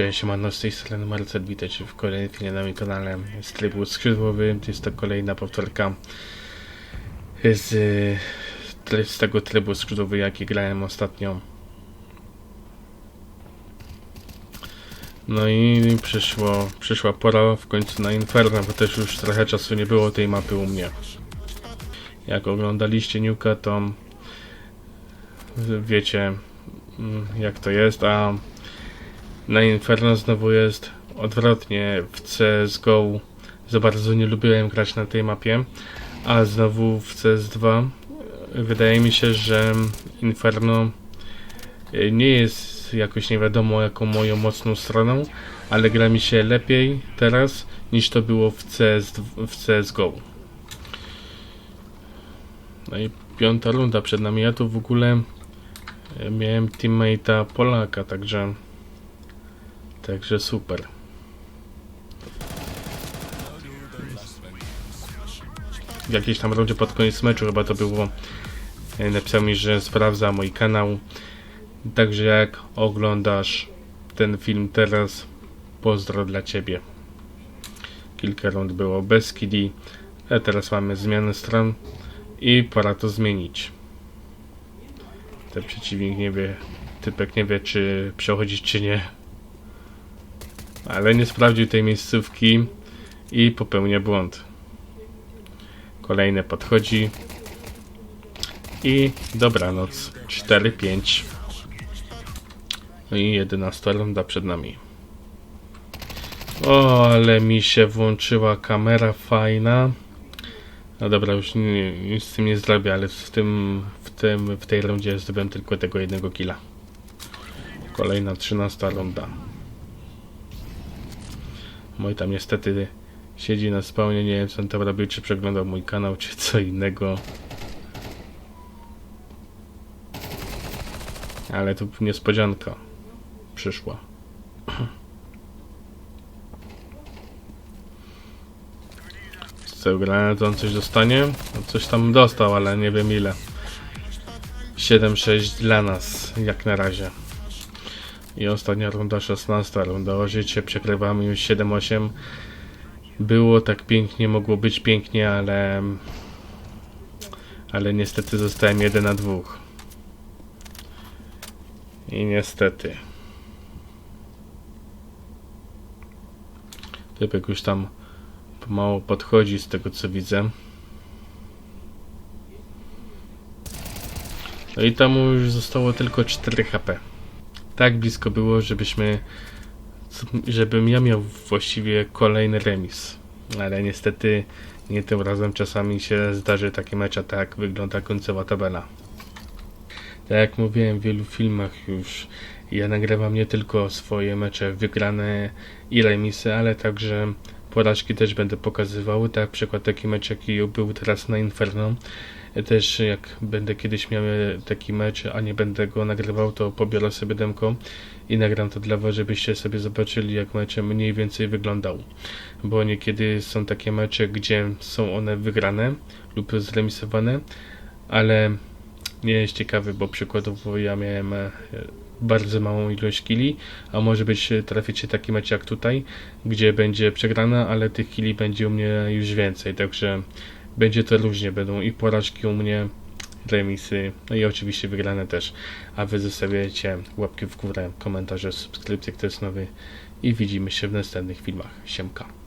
Cześć, siemano, z tej strony Marcel, witajcie w kolejnym filmie na moim kanale z trybu skrzydłowym. Jest to kolejna powtórka z, z tego trybu skrzydłowy, jaki grałem ostatnio. No i przyszło, przyszła pora w końcu na Inferno, bo też już trochę czasu nie było tej mapy u mnie. Jak oglądaliście Niuka, to wiecie mm, jak to jest, a na Inferno znowu jest odwrotnie. W CSGO za bardzo nie lubiłem grać na tej mapie, a znowu w CS2 wydaje mi się, że Inferno e, nie jest jakoś nie wiadomo jaką moją mocną stroną, ale gra mi się lepiej teraz niż to było w, CS, w CSGO. No i piąta runda przed nami. Ja tu w ogóle e, miałem teammate'a Polaka, także Także super. W jakiejś tam rundzie pod koniec meczu chyba to było. e, Napisał mi, że sprawdza mój kanał. Także jak oglądasz ten film teraz, pozdro dla ciebie. Kilka rund było bez KD, a teraz mamy zmianę stron i pora to zmienić. Ten przeciwnik nie wie, typek nie wie czy przechodzić czy nie ale nie sprawdził tej miejscówki i popełnia błąd. Kolejne podchodzi i dobranoc 4-5 no i 11 runda przed nami. O, ale mi się włączyła kamera fajna. No dobra, już nie, nic z tym nie zrobię, ale w tym, w tym, w tej rundzie zdobyłem tylko tego jednego killa. Kolejna 13 runda. Mój tam niestety siedzi na spawnie, nie wiem co on tam robił, czy przeglądał mój kanał, czy co innego. Ale tu niespodzianka przyszła. Co, granat on coś dostanie? No coś tam dostał, ale nie wiem ile. 7-6 dla nas, jak na razie. I ostatnia runda, 16 runda o życie, przegrywamy już 7-8. Było tak pięknie, mogło być pięknie, ale... Ale niestety zostałem 1 na 2. I niestety. Typek już tam pomału podchodzi z tego co widzę. No i tam już zostało tylko 4 HP tak blisko było, żebyśmy, żebym ja miał właściwie kolejny remis. Ale niestety nie tym razem czasami się zdarzy taki mecz, a tak wygląda końcowa tabela. Tak jak mówiłem w wielu filmach już, ja nagrywam nie tylko swoje mecze wygrane i remisy, ale także porażki też będę pokazywał. Tak przykład taki mecz jaki był teraz na Inferno. Też jak będę kiedyś miał taki mecz, a nie będę go nagrywał, to pobiorę sobie demko i nagram to dla was, żebyście sobie zobaczyli jak mecze mniej więcej wyglądał. Bo niekiedy są takie mecze, gdzie są one wygrane lub zremisowane, ale nie jest ciekawy, bo przykładowo ja miałem e, bardzo małą ilość kili, a może być e, traficie taki mecz jak tutaj, gdzie będzie przegrana, ale tych kili będzie u mnie już więcej, także będzie to różnie, będą i porażki u mnie, remisy, no i oczywiście wygrane też, a wy zostawiacie łapki w górę, komentarze, subskrypcje, kto jest nowy i widzimy się w następnych filmach. Siemka.